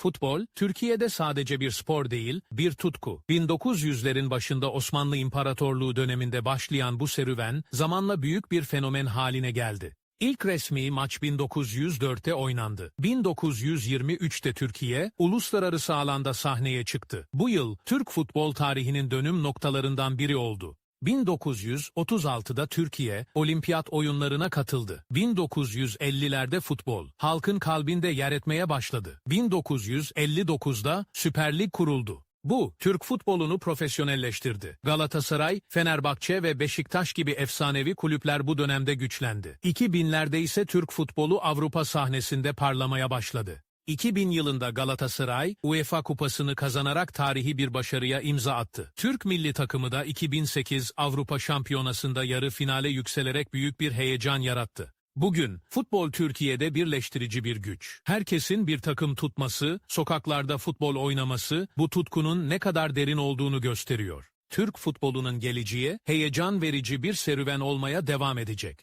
Futbol, Türkiye'de sadece bir spor değil, bir tutku. 1900'lerin başında Osmanlı İmparatorluğu döneminde başlayan bu serüven, zamanla büyük bir fenomen haline geldi. İlk resmi maç 1904'te oynandı. 1923'te Türkiye, uluslararası alanda sahneye çıktı. Bu yıl, Türk futbol tarihinin dönüm noktalarından biri oldu. 1936'da Türkiye, olimpiyat oyunlarına katıldı. 1950'lerde futbol, halkın kalbinde yer etmeye başladı. 1959'da Süper Lig kuruldu. Bu, Türk futbolunu profesyonelleştirdi. Galatasaray, Fenerbahçe ve Beşiktaş gibi efsanevi kulüpler bu dönemde güçlendi. 2000'lerde ise Türk futbolu Avrupa sahnesinde parlamaya başladı. 2000 yılında Galatasaray, UEFA kupasını kazanarak tarihi bir başarıya imza attı. Türk milli takımı da 2008 Avrupa Şampiyonası'nda yarı finale yükselerek büyük bir heyecan yarattı. Bugün futbol Türkiye'de birleştirici bir güç. Herkesin bir takım tutması, sokaklarda futbol oynaması bu tutkunun ne kadar derin olduğunu gösteriyor. Türk futbolunun geleceği heyecan verici bir serüven olmaya devam edecek.